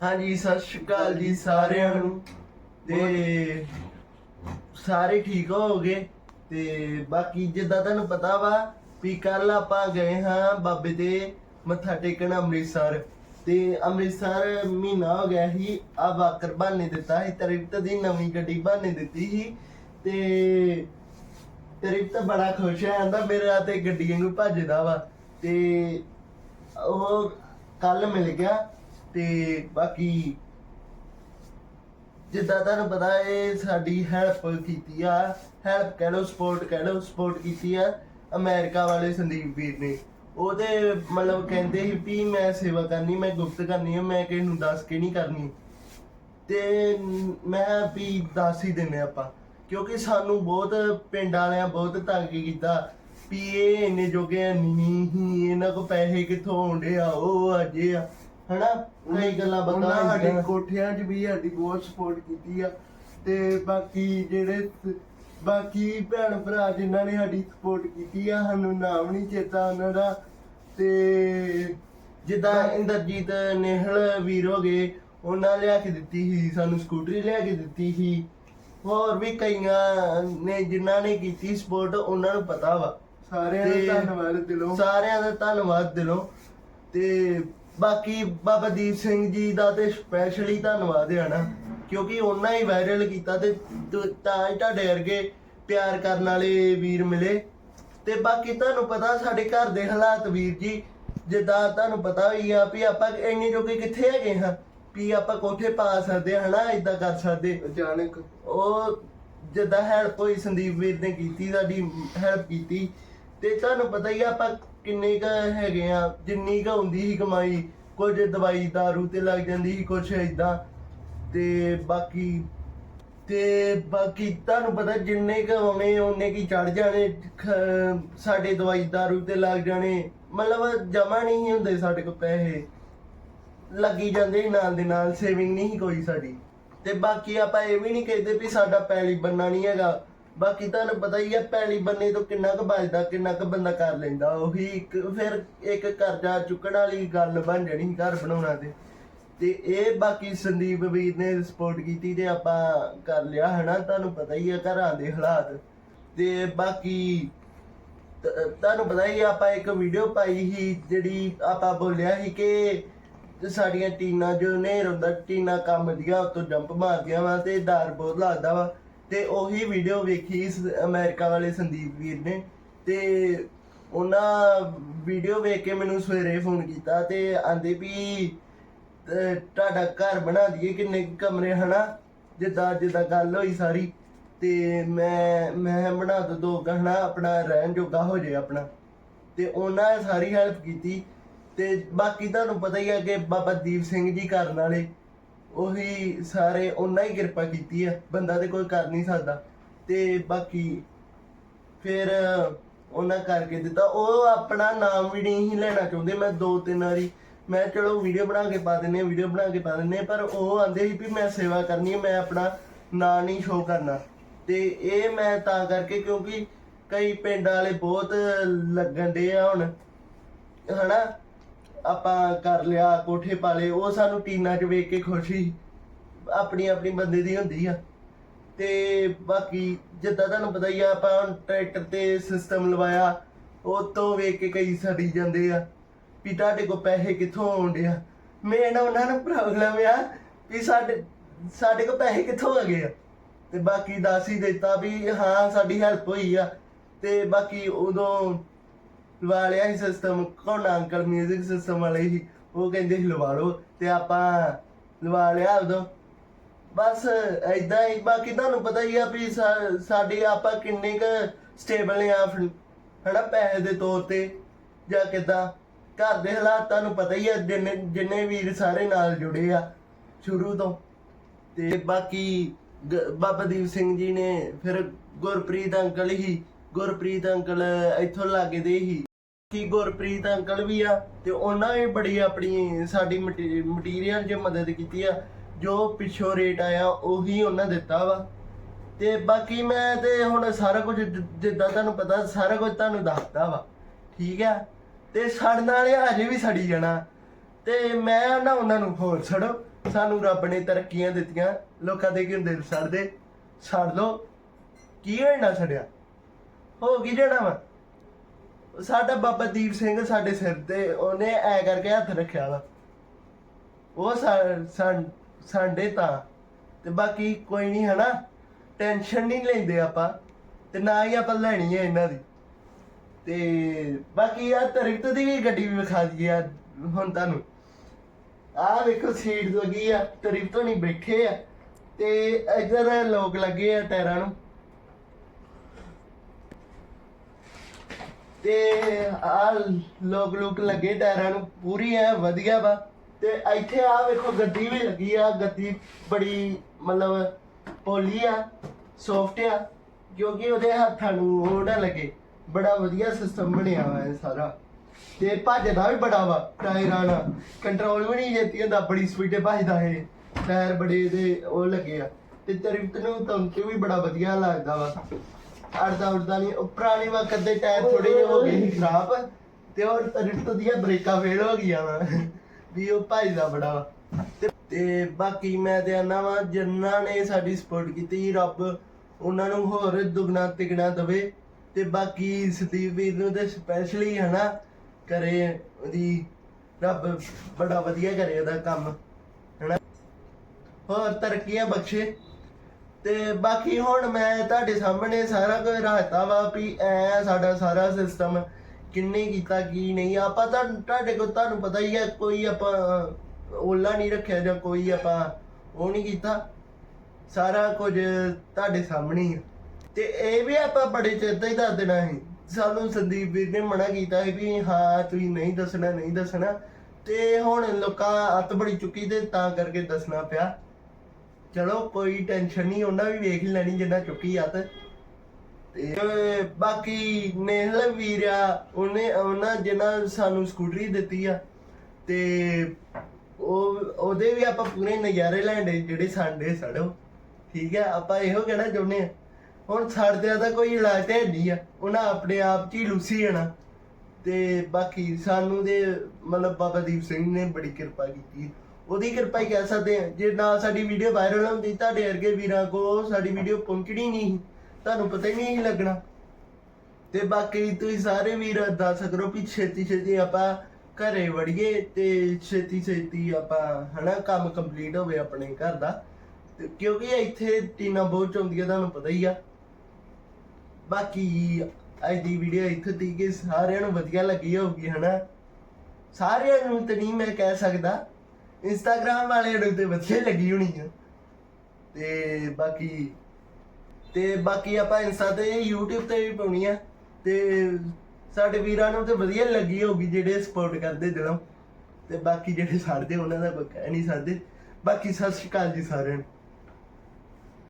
ਹਾਂਜੀ, ਸਤਿ ਸ਼੍ਰੀ ਅਕਾਲ ਜੀ ਸਾਰਿਆਂ ਨੂੰ। ਤੇ ਸਾਰੇ ਠੀਕ ਹੋਗੇ ਤੇ ਬਾਕੀ ਜਿੱਦਾਂ ਤੁਹਾਨੂੰ ਪਤਾ ਵਾ ਵੀ ਕੱਲ ਆਪਾਂ ਗਏ ਹਾਂ ਬਾਬੇ ਦੇ ਮੱਥਾ ਟੇਕਣ ਅੰਮ੍ਰਿਤਸਰ। ਤੇ ਅੰਮ੍ਰਿਤਸਰ ਮਹੀਨਾ ਹੋ ਗਿਆ ਸੀ ਆ ਵਾਕਰ ਬਾਨੇ ਦਿੱਤਾ ਸੀ, ਤ੍ਰਿਪਤ ਦੀ ਨਵੀਂ ਗੱਡੀ ਬਾਨੇ ਦਿੱਤੀ ਸੀ। ਤੇ ਤ੍ਰਿਪਤ ਬੜਾ ਖੁਸ਼ ਹੈ ਆਂਦਾ ਮੇਰਾ ਤੇ ਗੱਡੀਆਂ ਨੂੰ ਭੱਜਦਾ ਵਾ। ਤੇ ਉਹ ਕੱਲ ਮਿਲ ਗਿਆ। ਤੇ ਬਾਕੀ ਜਿੱਦਾਂ ਤੁਹਾਨੂੰ ਪਤਾ ਇਹ ਸਾਡੀ ਹੈਲਪ ਕੀਤੀ ਆ ਹੈਲਪ ਕਹਿ ਲਓ ਸਪੋਰਟ ਕਹਿ ਲਓ ਸਪੋਰਟ ਕੀਤੀ ਆ ਅਮਰੀਕਾ ਵਾਲੇ ਸੰਦੀਪ ਵੀਰ ਨੇ। ਉਹਦੇ ਮਤਲਬ ਕਹਿੰਦੇ ਸੀ ਵੀ ਮੈਂ ਸੇਵਾ ਕਰਨੀ, ਮੈਂ ਗੁਪਤ ਕਰਨੀ ਆ, ਮੈਂ ਕਿਸੇ ਨੂੰ ਦੱਸ ਕੇ ਨਹੀਂ ਕਰਨੀ। ਤੇ ਮੈਂ ਵੀ ਦੱਸ ਹੀ ਦਿੰਨੇ ਆਪਾਂ, ਕਿਉਂਕਿ ਸਾਨੂੰ ਬਹੁਤ ਪਿੰਡ ਵਾਲਿਆਂ ਬਹੁਤ ਤੰਗ ਕੀਤਾ ਵੀ ਇਹ ਇੰਨੇ ਜੋਗੇ ਨਹੀਂ ਇਹਨਾਂ ਕੋ ਪੈਸੇ ਕਿੱਥੋਂ ਆਉਂਦੇ ਆ, ਉਹ ਅਜੇ ਆ। ਹਨਾ? ਕਈ ਗੱਲਾਂ ਉਹਨਾਂ ਬਤਾ ਸਾਡੀ ਕੋਠਿਆਂ 'ਚ ਵੀ ਸਾਡੀ ਬਹੁਤ ਸਪੋਰਟ ਕੀਤੀ ਆ ਤੇ ਬਾਕੀ ਜਿਹੜੇ ਸ- ਬਾਕੀ ਭੈਣ ਭਰਾ ਜਿਨ੍ਹਾਂ ਨੇ ਸਾਡੀ ਸਪੋਰਟ ਕੀਤੀ ਆ ਸਾਨੂੰ ਨਾਮ ਨਹੀਂ ਚੇਤਾ ਉਹਨਾਂ ਦਾ। ਤੇ ਜਿੱਦਾਂ ਇੰਦਰਜੀਤ ਨੇਹਲ ਵੀਰ ਹੋ ਗਏ ਉਹਨਾਂ ਲਿਆ ਕੇ ਦਿੱਤੀ ਸੀ ਸਾਨੂੰ ਸਕੂਟਰੀ ਲਿਆ ਕੇ ਦਿੱਤੀ ਸੀ। ਹੋਰ ਵੀ ਕਈਆਂ ਨੇ ਜਿਨ੍ਹਾਂ ਨੇ ਕੀਤੀ ਸਪੋਰਟ ਉਹਨਾਂ ਨੂੰ ਪਤਾ ਵਾ। ਸਾਰਿਆਂ ਦਾ ਤੇ ਧੰਨਵਾਦ ਦਿਲੋਂ। ਸਾਰਿਆਂ ਦਾ ਧੰਨਵਾਦ ਦਿਲੋਂ। ਤੇ ਬਾਕੀ ਬਾਬਾ ਦੀਪ ਸਿੰਘ ਜੀ ਦਾ ਤੇ ਸਪੈਸ਼ਲੀ ਧੰਨਵਾਦ ਹੈ ਨਾ ਕਿਉਂਕਿ ਉਹਨਾਂ ਹੀ ਵਾਇਰਲ ਕੀਤਾ ਤੇ ਤ- ਤਾਂ ਹੀ ਤੁਹਾਡੇ ਵਰਗੇ ਪਿਆਰ ਕਰਨ ਵਾਲੇ ਵੀਰ ਮਿਲੇ। ਤੇ ਬਾਕੀ ਤੁਹਾਨੂੰ ਪਤਾ ਸਾਡੇ ਘਰ ਦੇ ਹਾਲਾਤ ਵੀਰ ਜੀ ਜਿੱਦਾਂ ਤੁਹਾਨੂੰ ਪਤਾ ਹੀ ਆ ਵੀ ਆਪਾਂ ਇੰਨੇ ਜੋਗੇ ਕਿੱਥੇ ਹੈਗੇ ਹਾਂ ਵੀ ਆਪਾਂ ਕੋਠੇ ਪਾ ਸਕਦੇ ਹਾਂ ਹਨਾ ਇਦਾਂ ਕਰ ਸਕਦੇ। ਅਚਾਨਕ। ਉਹ ਜਿੱਦਾਂ ਹੈਲਪ ਹੋਈ ਸੰਦੀਪ ਵੀਰ ਨੇ ਕੀਤੀ ਸਾਡੀ ਹੈਲਪ ਕੀਤੀ। ਤੇ ਤੁਹਾਨੂੰ ਪਤਾ ਹੀ ਆ ਆਪਾਂ ਕਿੰਨੇ ਕ ਹੈਗੇ ਆ, ਜਿੰਨੀ ਕ ਹੁੰਦੀ ਸੀ ਕਮਾਈ, ਕੁਝ ਦਵਾਈ ਦਾਰੂ ਤੇ ਲੱਗ ਜਾਂਦੀ ਸੀ ਕੁਝ ਇਦਾਂ ਤੇ ਬਾਕੀ ਤੇ ਬਾਕੀ ਤੁਹਾਨੂੰ ਪਤਾ ਜਿੰਨੇ ਕ ਆਉਣੇ ਉਹਨੇ ਕੀ ਚੜ ਜਾਣੇ। ਖ- ਸਾਡੇ ਦਵਾਈ ਦਾਰੂ ਤੇ ਲੱਗ ਜਾਣੇ। ਮਤਲਬ ਜਮਾ ਨਹੀਂ ਸੀ ਹੁੰਦੇ ਸਾਡੇ ਕੋਲ ਪੈਸੇ। ਲੱਗੀ ਜਾਂਦੇ ਸੀ ਨਾਲ ਦੇ ਨਾਲ ਸੇਵਿੰਗ ਨਹੀਂ ਸੀ ਕੋਈ ਸਾਡੀ। ਤੇ ਬਾਕੀ ਆਪਾਂ ਇਹ ਵੀ ਨਹੀਂ ਕਹਿੰਦੇ ਵੀ ਸਾਡਾ ਪੈਲੀ ਬੰਨਾ ਨਹੀਂ ਹੈਗਾ। ਬਾਕੀ ਤੁਹਾਨੂੰ ਪਤਾ ਹੀ ਆ ਪੈਲੀ ਬੰਨੇ ਤੋਂ ਕਿੰਨਾ ਕੁ ਬਚਦਾ ਕਿੰਨਾ ਕੁ ਬੰਦਾ ਕਰ ਲੈਂਦਾ, ਉਹੀ ਇੱਕ, ਫਿਰ ਇੱਕ ਕਰਜ਼ਾ ਚੁੱਕਣ ਵਾਲੀ ਗੱਲ ਬਣ ਜਾਣੀ ਘਰ ਬਣਾਉਣਾ ਤੇ। ਤੇ ਇਹ ਬਾਕੀ ਸੰਦੀਪ ਵੀਰ ਨੇ ਸਪੋਰਟ ਕੀਤੀ ਤੇ ਆਪਾਂ ਕਰ ਲਿਆ, ਹਨਾ? ਤੁਹਾਨੂੰ ਪਤਾ ਹੀ ਆ ਘਰਾਂ ਦੇ ਹਾਲਾਤ। ਤੇ ਬਾਕੀ ਤੁਹਾਨੂੰ ਪਤਾ ਹੀ ਆਪਾਂ ਇੱਕ ਵੀਡੀਓ ਪਾਈ ਸੀ, ਜਿਹੜੀ ਆਪਾਂ ਬੋਲਿਆ ਸੀ ਕਿ ਸਾਡੀਆਂ ਟੀਨਾਂ, ਜੋ ਨੇਰ ਹੁੰਦਾ, ਟੀਨਾ ਕੰਮ ਦੀਆਂ, ਉਤੋਂ ਜੰਪ ਮਾਰਦੀਆਂ ਵਾ ਤੇ ਡਰ ਬਹੁਤ ਲੱਗਦਾ ਵਾ। ਤੇ ਉਹੀ ਵੀਡੀਓ ਵੇਖੀ ਸ ਅਮਰੀਕਾ ਵਾਲੇ ਸੰਦੀਪ ਵੀਰ ਨੇ। ਤੇ ਉਹਨਾਂ ਵੀਡੀਓ ਵੇਖ ਕੇ ਮੈਨੂੰ ਸਵੇਰੇ ਫੋਨ ਕੀਤਾ ਤੇ ਆਂਦੇ ਵੀ ਤੇ ਤੁਹਾਡਾ ਘਰ ਬਣਾ ਦਈਏ, ਕਿੰਨੇ ਕੁ ਕਮਰੇ, ਹਨਾ? ਜਿੱਦਾਂ ਜਿੱਦਾਂ ਗੱਲ ਹੋਈ ਸਾਰੀ। ਤੇ ਮੈਂ ਮੈਂ ਬਣਾ ਦੋ ਦੋ ਗਹਣਾ ਆਪਣਾ ਰਹਿਣ ਜੋਗਾ ਹੋ ਜੇ ਆਪਣਾ। ਤੇ ਉਹਨਾਂ ਨੇ ਸਾਰੀ ਹੈਲਪ ਕੀਤੀ। ਤੇ ਬਾਕੀ ਤੁਹਾਨੂੰ ਪਤਾ ਹੀ ਹੈ ਕਿ ਬਾਬਾ ਦੀਪ ਸਿੰਘ ਜੀ ਕਰਨ ਵਾਲੇ ਉਹੀ ਸਾਰੇ ਉਹਨਾਂ ਹੀ ਕਿਰਪਾ ਕੀਤੀ ਹੈ ਬੰਦਾ ਤੇ ਕੋਈ ਕਰ ਨਹੀਂ ਸਕਦਾ। ਤੇ ਬਾਕੀ ਫਿਰ ਉਹਨਾਂ ਕਰਕੇ ਦਿੱਤਾ। ਉਹ ਆਪਣਾ ਨਾਮ ਵੀ ਨਹੀਂ ਲੈਣਾ ਚਾਹੁੰਦੇ। ਮੈਂ ਦੋ ਤਿੰਨ ਵਾਰੀ ਮੈਂ ਚਲੋ ਵੀਡੀਓ ਬਣਾ ਕੇ ਪਾ ਦਿੰਨੇ ਵੀਡੀਓ ਬਣਾ ਕੇ ਪਾ ਦਿੰਨੇ ਪਰ ਉਹ ਆਂਦੇ ਸੀ ਵੀ ਮੈਂ ਸੇਵਾ ਕਰਨੀ ਹੈ ਮੈਂ ਆਪਣਾ ਨਾਂ ਨਹੀਂ ਸ਼ੋਅ ਕਰਨਾ। ਤੇ ਇਹ ਮੈਂ ਤਾਂ ਕਰਕੇ ਕਿਉਂਕਿ ਕਈ ਪਿੰਡ ਵਾਲੇ ਬਹੁਤ ਲੱਗਣ ਦੇ ਆ ਹੁਣ। ਹਨਾ? ਆਪਾਂ ਕਰ ਲਿਆ, ਕੋਠੇ ਪਾਲੇ ਉਹ ਸਾਨੂੰ ਟੀਨਾ 'ਚ ਵੇਖ ਕੇ ਖੁਸ਼ੀ ਆਪਣੀ ਆਪਣੀ ਬੰਦੇ ਦੀ ਹੁੰਦੀ ਆ। ਤੇ ਬਾਕੀ ਜਿੱਦਾਂ ਤੁਹਾਨੂੰ ਪਤਾ ਹੀ ਆ, ਆਪਾਂ ਹੁਣ ਟਰੈਕਟਰ ਤੇ ਸਿਸਟਮ ਲਵਾਇਆ, ਉਹ ਤੋਂ ਵੇਖ ਕੇ ਕਈ ਸੜੀ ਜਾਂਦੇ ਆ ਵੀ ਤੁਹਾਡੇ ਕੋਲ ਪੈਸੇ ਕਿੱਥੋਂ ਆਉਂਦੇ ਆ। ਮੇਨ ਉਹਨਾਂ ਨੂੰ ਪ੍ਰੋਬਲਮ ਆ ਵੀ ਸਾਡੇ ਸਾਡੇ ਕੋਲ ਪੈਸੇ ਕਿੱਥੋਂ ਆ ਗਏ ਆ। ਤੇ ਬਾਕੀ ਦੱਸ ਹੀ ਦਿੱਤਾ ਵੀ ਹਾਂ, ਸਾਡੀ ਹੈਲਪ ਹੋਈ ਆ। ਤੇ ਬਾਕੀ ਉਦੋਂ ਲਵਾ ਲਿਆ ਸੀ ਸਿਸਟਮ ਕੋਣਾ ਅੰਕਲ 뮤직 ਸਿਸਟਮ ਵਾਲੇ ਹੀ, ਉਹ ਕਹਿੰਦੇ ਸੀ ਲਵਾ ਲਓ ਤੇ ਆਪਾਂ ਲਵਾ ਲਿਆ ਉਦੋਂ ਬਸ ਐਦਾਂ ਹੀ, ਬਾਕੀ ਤੁਹਾਨੂੰ ਪਤਾ ਹੀ ਆ ਵੀ ਸਾ- ਸਾਡੇ ਆਪਾਂ ਕਿੰਨੇ ਕ ਸਟੇਬਲ ਆ ਹਨਾ ਪੈਸੇ ਦੇ ਤੌਰ ਤੇ ਜਾਂ ਕਿਦਾਂ। ਘਰ ਦੇ ਹਾਲਾਤ ਤੁਹਾਨੂੰ ਪਤਾ ਹੀ ਆ, ਜਿੰਨੇ ਜਿੰਨੇ ਵੀਰ ਸਾਰੇ ਨਾਲ ਜੁੜੇ ਆ ਸ਼ੁਰੂ ਤੋਂ। ਤੇ ਬਾਕੀ ਬਾਬਾ ਦੀਪ ਸਿੰਘ ਜੀ ਨੇ ਫਿਰ ਗੁਰਪ੍ਰੀਤ ਅੰਕਲ ਹੀ, ਗੁਰਪ੍ਰੀਤ ਅੰਕਲ ਇੱਥੋਂ ਲੱਗਦੇ ਦੇ ਹੀ। ਕਿ ਗੁਰਪ੍ਰੀਤ ਅੰਕਲ ਵੀ ਆ ਤੇ ਉਹਨਾਂ ਨੇ ਬੜੀ ਆਪਣੀ ਸਾਡੀ ਮਟੀਰੀਅਲ 'ਚ ਮਦਦ ਕੀਤੀ ਆ, ਜੋ ਪਿੱਛੋਂ ਰੇਟ ਆਇਆ ਉਹੀ ਉਹਨਾਂ ਦਿੱਤਾ ਵਾ। ਤੇ ਬਾਕੀ ਮੈਂ ਤੇ ਹੁਣ ਸਾਰਾ ਕੁਝ ਜਿੱਦਾਂ ਤੁਹਾਨੂੰ ਪਤਾ, ਸਾਰਾ ਕੁਝ ਤੁਹਾਨੂੰ ਦੱਸਦਾ ਵਾ। ਠੀਕ ਆ? ਤੇ ਸੜਨ ਵਾਲੇ ਹਜੇ ਵੀ ਸੜੀ ਜਾਣਾ। ਤੇ ਮੈਂ ਨਾ ਉਹਨਾਂ ਨੂੰ ਹੋਰ ਛੜੋ ਸਾਨੂੰ ਰੱਬ ਨੇ ਤਰੱਕੀਆਂ ਦਿੱਤੀਆਂ। ਲੋਕਾਂ ਦੇ ਕਿਉਂ ਦਿਲ ਸੜਦੇ। ਸੜ ਲੋ ਕੀ ਹੋਣਾ ਸੜਿਆ? ਹੋ ਕੀ ਜਾਣਾ ਵਾ? ਸਾਡਾ ਬਾਬਾ ਦੀਪ ਸਿੰਘ ਸਾਡੇ ਸਿਰ ਤੇ, ਉਹਨੇ ਐ ਕਰਕੇ ਹੱਥ ਰੱਖਿਆ ਵਾ। ਉਹ ਸਾਡੇ ਤਾਂ। ਤੇ ਬਾਕੀ ਕੋਈ ਨਹੀਂ ਹਨਾ ਟੈਨਸ਼ਨ ਨਹੀਂ ਲੈਂਦੇ ਆਪਾਂ, ਤੇ ਨਾ ਹੀ ਆਪਾਂ ਲੈਣੀ ਹੈ ਇਹਨਾਂ ਦੀ। ਤੇ ਬਾਕੀ ਆ ਤਰਿਕਤ ਦੀ ਵੀ ਗੱਡੀ ਵੀ ਵਿਖਾ ਦਈਏ ਆ, ਹੁਣ ਤੁਹਾਨੂੰ। ਆ ਵੇਖੋ ਸੀਟ ਲੱਗੀ ਆ ਤਰਿਕਤ ਨਹੀਂ ਬੈਠੇ ਆ। ਤੇ ਇੱਧਰ ਲੋਕ ਲੱਗੇ ਆ ਟਾਇਰਾਂ ਨੂੰ। ਤੇ ਆ ਲੋਕ ਲੋਕ ਲੱਗੇ ਟਾਇਰਾਂ ਨੂੰ, ਪੂਰੀ ਐ, ਵਧੀਆ ਵਾ। ਤੇ ਇੱਥੇ ਆ ਵੇਖੋ, ਗੱਡੀ ਵੀ ਲੱਗੀ ਆ, ਗੱਡੀ ਬੜੀ ਮਤਲਬ ਪੋਲੀ ਆ ਸੌਫਟ ਆ, ਕਿਉਂਕਿ ਉਹਦੇ ਹੱਥਾਂ ਨੂੰ ਉਹ ਲੱਗੇ। ਬੜਾ ਵਧੀਆ ਸਿਸਟਮ ਬਣਿਆ ਵਾ ਇਹ ਸਾਰਾ। ਤੇ ਭੱਜਦਾ ਵੀ ਬੜਾ ਵਾ ਟਾਇਰਾਂ ਨਾਲ। ਕੰਟਰੋਲ ਵੀ ਨਹੀਂ ਜੇਤੀ ਹੁੰਦਾ, ਬੜੀ ਸਪੀਡ ਭੱਜਦਾ ਇਹ। ਟਾਇਰ ਬੜੇ ਦੇ ਉਹ ਲੱਗੇ ਆ। ਤੇ ਤਰੀਫਤ ਨੂੰ ਤੰਤੂ ਵੀ ਬੜਾ ਵਧੀਆ ਲੱਗਦਾ ਵਾ। ਅੜਦਾ ਉੜਦਾ ਨਹੀਂ, ਉਹ ਪੁਰਾਣੇ ਵਕਤ ਦੇ ਟਾਇਰ ਥੋੜੇ ਜਿਹੇ ਹੋ ਗਏ ਸੀ ਖਰਾਬ, ਤੇ ਉਹ ਤਰੀਫਤ ਦੀਆਂ ਬ੍ਰੇਕਾਂ ਫੇਲ ਹੋ ਗਈਆਂ ਵਾ, ਵੀ ਉਹ ਭੱਜਦਾ ਬੜਾ ਵਾ। ਤੇ- ਤੇ ਬਾਕੀ ਮੈਂ ਤੇ ਆਨਾ ਵਾ ਜਿਨ੍ਹਾਂ ਨੇ ਸਾਡੀ ਸਪੋਰਟ ਕੀਤੀ ਰੱਬ, ਉਹਨਾਂ ਨੂੰ ਹੋਰ ਦੁਗਣਾ ਤਿਗਣਾ ਦਵੇ, ਤੇ ਬਾਕੀ ਸਤੀਵ ਵੀਰ ਨੂੰ ਤੇ ਸਪੈਸ਼ਲੀ ਹਨਾ, ਕਰੇ ਉਹਦੀ, ਰੱਬ ਬੜਾ ਵਧੀਆ ਕਰੇ ਉਹਦਾ ਕੰਮ, ਹਨਾ। ਹੋਰ ਤਰੱਕੀਆਂ ਬਖਸ਼ੇ। ਤੇ ਬਾਕੀ ਹੁਣ ਮੈਂ ਤੁਹਾਡੇ ਸਾਹਮਣੇ ਸਾਰਾ ਕੁਝ ਰੱਖਤਾ ਵਾ ਵੀ ਐ ਸਾਡਾ ਸਾਰਾ ਸਿਸਟਮ ਕਿੰਨੇ ਕੀਤਾ, ਕੀ ਨਹੀਂ। ਆਪਾਂ ਤਾਂ ਤੁਹਾਡੇ ਕੋਲ ਤੁਹਾਨੂੰ ਪਤਾ ਹੀ ਹੈ ਕੋਈ ਆਪਾਂ ਓਲਾ ਨਹੀਂ ਰੱਖਿਆ ਜਾਂ ਕੋਈ ਆਪਾਂ ਉਹ ਨਹੀਂ ਕੀਤਾ। ਸਾਰਾ ਕੁਝ ਤੁਹਾਡੇ ਸਾਹਮਣੇ ਹੀ ਹੈ ਤੇ ਇਹ ਵੀ ਆਪਾਂ ਬੜੇ ਚਿਰ ਹੀ ਦੱਸ ਦੇਣਾ ਸੀ। ਸਾਨੂੰ ਸੰਦੀਪ ਵੀਰ ਨੇ ਮਨਾ ਕੀਤਾ ਸੀ ਵੀ ਹਾਂ, ਤੁਸੀਂ ਨਹੀਂ ਦੱਸਣਾ ਨਹੀਂ ਦੱਸਣਾ। ਤੇ ਹੁਣ ਲੋਕਾਂ ਅੱਤ ਬੜੀ ਚੁੱਕੀ ਤੇ ਤਾਂ ਕਰਕੇ ਦੱਸਣਾ ਪਿਆ। ਚਲੋ ਕੋਈ ਟੈਨਸ਼ਨ ਨਹੀਂ, ਉਹਨਾਂ ਵੀ ਵੇਖ ਹੀ ਲੈਣੀ ਜਿੰਨਾ ਚੁੱਕੀ ਆ ਤੇ। ਤੇ ਬਾਕੀ ਨੇਹਲ ਵੀਰ ਉਹਨੇ, ਉਹਨਾਂ ਜਿਨ੍ਹਾਂ ਸਾਨੂੰ ਸਕੂਟਰੀ ਦਿੱਤੀ ਆ, ਤੇ ਉਹ, ਉਹਦੇ ਵੀ ਆਪਾਂ ਪੂਰੇ ਨਜ਼ਾਰੇ ਲੈਂਦੇ ਜਿਹੜੇ ਸਾਡੇ ਸੜੋ। ਠੀਕ ਹੈ ਆਪਾਂ ਇਹੋ ਕਹਿਣਾ ਚਾਹੁੰਦੇ ਆ। ਹੁਣ ਸੜਦਿਆਂ ਦਾ ਕੋਈ ਇਲਾਜ ਤੇ ਨਹੀਂ ਆ, ਉਹਨਾਂ ਆਪਣੇ ਆਪ ਚ ਹੀ ਲੂਸੀ ਜਾਣਾ ਤੇ ਬਾਕੀ ਸਾਨੂੰ ਦੇ, ਮਤਲਬ ਬਾਬਾ ਦੀਪ ਸਿੰਘ ਨੇ ਬੜੀ ਕਿਰਪਾ ਕੀਤੀ ਉਹਦੀ ਕਿਰਪਾ ਹੀ ਕਹਿ ਸਕਦੇ ਆ ਜੇ ਨਾ ਸਾਡੀ ਵੀਡੀਓ ਵਾਇਰਲ ਹੁੰਦੀ, ਤੁਹਾਡੇ ਵਰਗੇ ਵੀਰਾਂ ਕੋ ਸਾਡੀ ਵੀਡੀਓ ਪਹੁੰਚਣੀ ਨਹੀਂ ਤੁਹਾਨੂੰ ਪਤਾ ਹੀ ਨਹੀਂ ਲੱਗਣਾ। ਤੇ ਬਾਕੀ ਤੁਸੀਂ ਸਾਰੇ ਵੀਰ ਦੱਸ ਕਰੋ ਵੀ ਛੇਤੀ ਛੇਤੀ ਆਪਾਂ ਘਰੇ ਵੜੀਏ ਤੇ ਛੇਤੀ ਛੇਤੀ ਆਪਾਂ ਹਨਾ ਕੰਮ ਕੰਪਲੀਟ ਹੋਵੇ ਆਪਣੇ ਘਰ ਦਾ। ਕਿਉਂਕਿ ਇੱਥੇ ਟੀਨਾ ਬਹੁਤ ਚੌਂਦੀਆਂ ਤੁਹਾਨੂੰ ਪਤਾ ਹੀ ਆ। ਬਾਕੀ ਅੱਜ ਦੀ ਵੀਡੀਓ ਇੱਥੇ ਤੀਕ ਹੀ ਸਾਰਿਆਂ ਨੂੰ ਵਧੀਆ ਲੱਗੀ ਹੋਊਗੀ ਹਨਾ। ਸਾਰਿਆਂ ਨੂੰ ਤਾਂ ਨਹੀਂ ਮੈਂ ਕਹਿ ਸਕਦਾ। ਇੰਸਟਾਗ੍ਰam ਵਾਲੇ ਨੂੰ ਤੇ ਵਧੀਆ ਲੱਗੀ ਹੋਣੀ ਆ। ਤੇ ਬਾਕੀ ਤੇ ਬਾਕੀ ਆਪਾਂ ਇੰਸਟਾ ਤੇ YouTube ਤੇ ਵੀ ਪਾਉਣੀ ਆ। ਤੇ ਸਾਡੇ ਵੀਰਾਂ ਨੂੰ ਤੇ ਵਧੀਆ ਲੱਗੀ ਹੋਊਗੀ ਜਿਹੜੇ ਸਪੋਰਟ ਕਰਦੇ ਦਿਲੋਂ ਤੇ ਬਾਕੀ ਜਿਹੜੇ ਛੱਡਦੇ ਉਹਨਾਂ ਦਾ ਕੋਈ ਕਹਿ ਨਹੀਂ ਸਕਦੇ। ਬਾਕੀ ਸਤਿ ਸ਼੍ਰੀ ਅਕਾਲ ਜੀ ਸਾਰਿਆਂ ਨੂੰ।